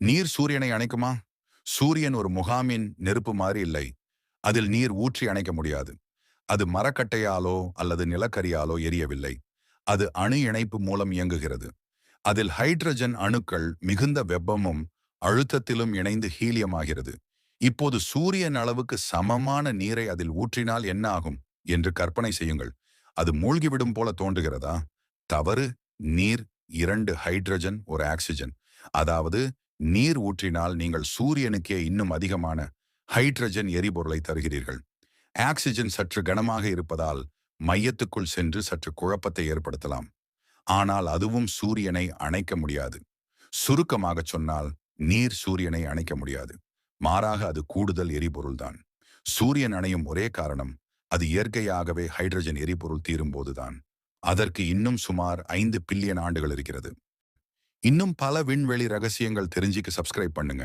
நீர் சூரியனை அணைக்குமா? சூரியன் ஒரு முகாமின் நெருப்பு மாதிரி இல்லை. அதில் நீர் ஊற்றி அணைக்க முடியாது. அது மரக்கட்டையாலோ அல்லது நிலக்கரியாலோ எரியவில்லை. அது அணு இணைப்பு மூலம் இயங்குகிறது. அதில் ஹைட்ரஜன் அணுக்கள் மிகுந்த வெப்பமும் அழுத்தத்திலும் இணைந்து ஹீலியமாகிறது. இப்போது சூரியன் அளவுக்கு சமமான நீரை அதில் ஊற்றினால் என்ன ஆகும்? என்று கற்பனை செய்யுங்கள். அது மூழ்கிவிடும் போல தோன்றுகிறதா? தவறு. நீர் இரண்டு ஹைட்ரஜன் ஒரு ஆக்சிஜன். அதாவது நீர் ஊற்றினால் நீங்கள் சூரியனுக்கே இன்னும் அதிகமான ஹைட்ரஜன் எரிபொருளை தருகிறீர்கள். ஆக்சிஜன் சற்று கனமாக இருப்பதால் மையத்துக்குள் சென்று சற்று குழப்பத்தை ஏற்படுத்தலாம். ஆனால் அதுவும் சூரியனை அணைக்க முடியாது. சுருக்கமாகச் சொன்னால் நீர் சூரியனை அணைக்க முடியாது. மாறாக அது கூடுதல் எரிபொருள்தான். சூரியன் அணையும் ஒரே காரணம் அது இயற்கையாகவே ஹைட்ரஜன் எரிபொருள் தீரும்போதுதான் அதற்கு இன்னும் சுமார் ஐந்து பில்லியன் ஆண்டுகள் இருக்கிறது. இன்னும் பல விண்வெளி ரகசியங்கள் தெரிஞ்சுக்க சப்ஸ்கிரைப் பண்ணுங்க.